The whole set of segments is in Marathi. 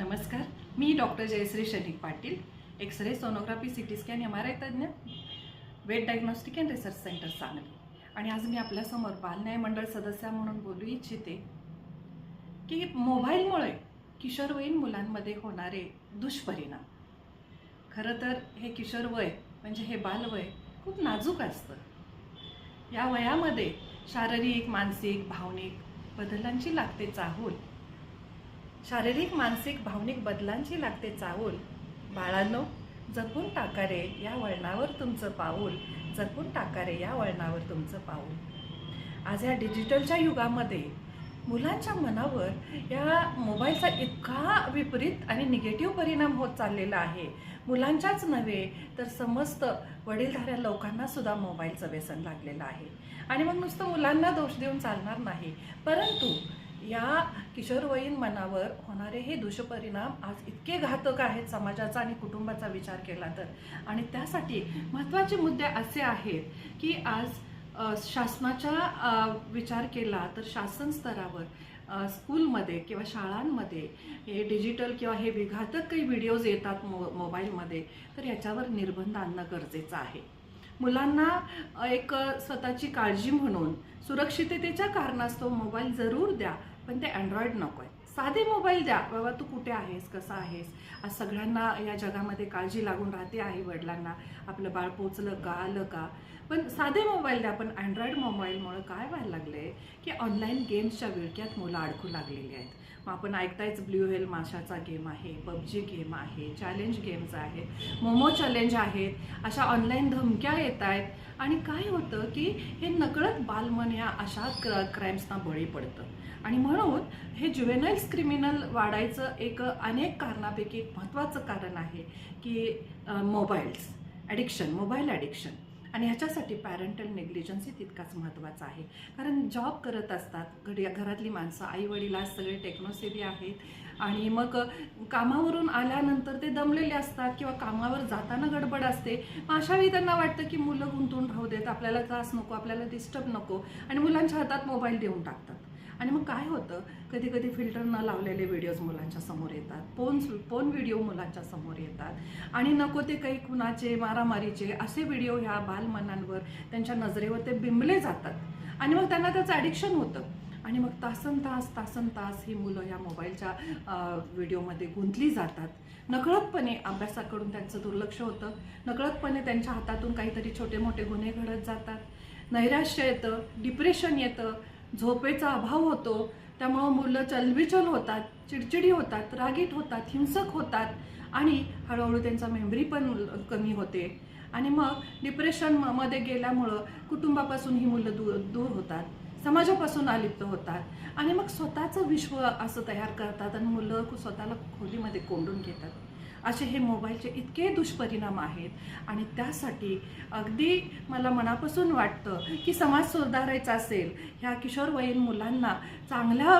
नमस्कार मी doctor Jayashree शनिक Patil X ray sonography C T scan M R I तज्ज्ञ weight diagnostic and research centre Sangli आणि आज मी आपल्यासमोर बालन्याय मंडळ सदस्या म्हणून बोलू इच्छिते की मोबाईलमुळे किशोरवयीन मुलांमध्ये होणारे दुष्परिणाम. खरं तर हे किशोरवय म्हणजे हे बालवय खूप नाजूक असतं. या वयामध्ये शारीरिक मानसिक भावनिक बदलांची लागते चाहूल. शारीरिक मानसिक भावनिक बदलांची लागते चावूल बाळांनो जपून टाका रे या वळणावर तुमचं पाऊल. जपून टाका रे या वळणावर तुमचं पाऊल. आज या डिजिटलच्या युगामध्ये मुलांच्या मनावर या मोबाईलचा इतका विपरीत आणि निगेटिव्ह परिणाम होत चाललेला आहे. मुलांच्याच नव्हे तर समस्त वडीलधाऱ्या लोकांना सुद्धा मोबाईलचं व्यसन लागलेलं आहे. आणि मग नुसतं मुलांना दोष देऊन चालणार नाही. परंतु या किशोरवयीन मनावर होणारे हे दुष्परिणाम आज इतके घातक आहेत समाजाचा आणि कुटुंबाचा विचार केला तर. आणि त्यासाठी महत्त्वाचे मुद्दे असे आहेत की आज शासनाचा शासनाच्या विचार केला तर शासन स्तरावर स्कूलमध्ये किंवा शाळांमध्ये हे डिजिटल किंवा हे विघातक काही व्हिडिओज येतात मो मोबाईलमध्ये तर याच्यावर निर्बंध आणणं गरजेचं आहे. मुलांना एक स्वतःची काळजी म्हणून सुरक्षिततेच्या कारणास्तव मोबाईल जरूर द्या पण ते अँड्रॉइड नको आहे साधे मोबाईल द्या. बाबा तू कुठे आहेस? कसा आहेस? आज सगळ्यांना या जगामध्ये काळजी लागून राहते आई वडिलांना. आपलं बाळ पोचलं का आलं का? पण साधे मोबाईल द्या. पण अँड्रॉइड मोबाईलमुळं काय व्हायला लागले की ऑनलाईन गेम्सच्या विळक्यात मुलं अडकू लागलेली आहेत. मग आपण ऐकतायच ब्ल्यू हेल माशाचा गेम आहे पबजी गेम आहे चॅलेंज गेम्स आहेत मोमो चॅलेंज आहेत. अशा ऑनलाईन धमक्या येत आहेत. आणि काय होतं की हे नकळत बालमन ह्या अशा क्र क्राईम्सना बळी पडतं. आणि म्हणून हे ज्युवेनाईल्स क्रिमिनल वाढायचं एक अनेक कारणापैकी एक महत्त्वाचं कारण आहे की मोबाईल्स ॲडिक्शन मोबाईल ॲडिक्शन आणि ह्याच्यासाठी पॅरेंटल नेग्लिजन्सही तितकाच महत्त्वाचा आहे. कारण जॉब करत असतात घडी घरातली माणसं आई वडील आज सगळे टेक्नोसेवी आहेत. आणि मग कामावरून आल्यानंतर ते दमलेले असतात किंवा कामावर जाताना गडबड असते. अशावेळी अशा वेळी त्यांना वाटतं की मुलं गुंतून राहू देत आपल्याला त्रास नको आपल्याला डिस्टर्ब नको. आणि मुलांच्या हातात मोबाईल देऊन टाकतात. आणि मग काय होतं? कधी कधी फिल्टर न लावलेले व्हिडिओज मुलांच्या समोर येतात. पोन पोन व्हिडिओ मुलांच्या समोर येतात. आणि नको ते काही कुणाचे मारामारीचे असे व्हिडिओ ह्या बालमनांवर त्यांच्या नजरेवर ते बिंबले जातात. आणि मग त्यांना त्याचं ॲडिक्शन होतं. आणि मग तासन तास तासन तास ही मुलं या मोबाईलच्या व्हिडिओमध्ये गुंतली जातात. नकळतपणे अभ्यासाकडून त्यांचं दुर्लक्ष होतं. नकळतपणे त्यांच्या हातातून काहीतरी छोटे मोठे गुन्हे घडत जातात. नैराश्य येतं डिप्रेशन येतं. झोपेचा अभाव होतो त्यामुळं मुलं चलबिचल होतात चिडचिडी होतात रागीट होतात हिंसक होतात आणि हळूहळू त्यांचा मेमरी पण कमी होते. आणि मग डिप्रेशनमध्ये गेल्यामुळं कुटुंबापासून ही मुलं दूर दूर होतात समाजापासून अलिप्त होतात. आणि मग स्वतःचं विश्व असं तयार करतात आणि मुलं स्वतःला खोलीमध्ये कोंडून घेतात. असे हे मोबाईलचे इतके दुष्परिणाम आहेत. आणि त्यासाठी अगदी मला मनापासून वाटतं की समाज सुधारायचा असेल ह्या किशोरवयीन मुलांना चांगल्या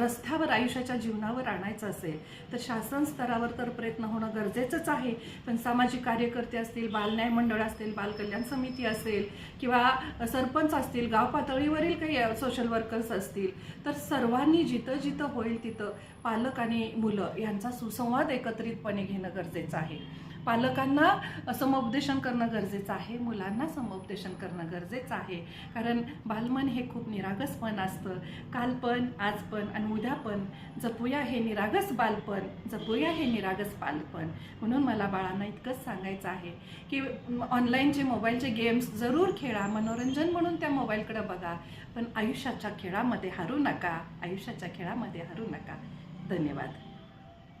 रस्त्यावर आयुष्याच्या जीवनावर आणायचं असेल तर शासन स्तरावर तर प्रयत्न होणं गरजेचंच आहे. पण सामाजिक कार्यकर्ते असतील बालन्याय मंडळ असतील बालकल्याण समिती असेल किंवा सरपंच असतील गाव पातळीवरील काही सोशल वर्कर्स असतील तर सर्वांनी जिथं जिथं होईल तिथं पालक आणि मुलं यांचा सुसंवाद एकत्रित एकत्रितपणे घेणं गरजेचं आहे. पालकांना समुपदेशन करणं गरजेचं आहे. मुलांना समुपदेशन करणं गरजेचं आहे. कारण बालमन हे खूप निरागसपण असतं. काल पण आज पण आणि उद्या पण. जपूया हे निरागस बालपण. जपूया हे निरागस बालपण. म्हणून मला बाळांना इतकंच सांगायचं आहे की ऑनलाईनचे मोबाईलचे गेम्स जरूर खेळा. मनोरंजन म्हणून त्या मोबाईलकडे बघा. पण आयुष्याच्या खेळामध्ये हरू नका. आयुष्याच्या खेळामध्ये हरू नका. धन्यवाद.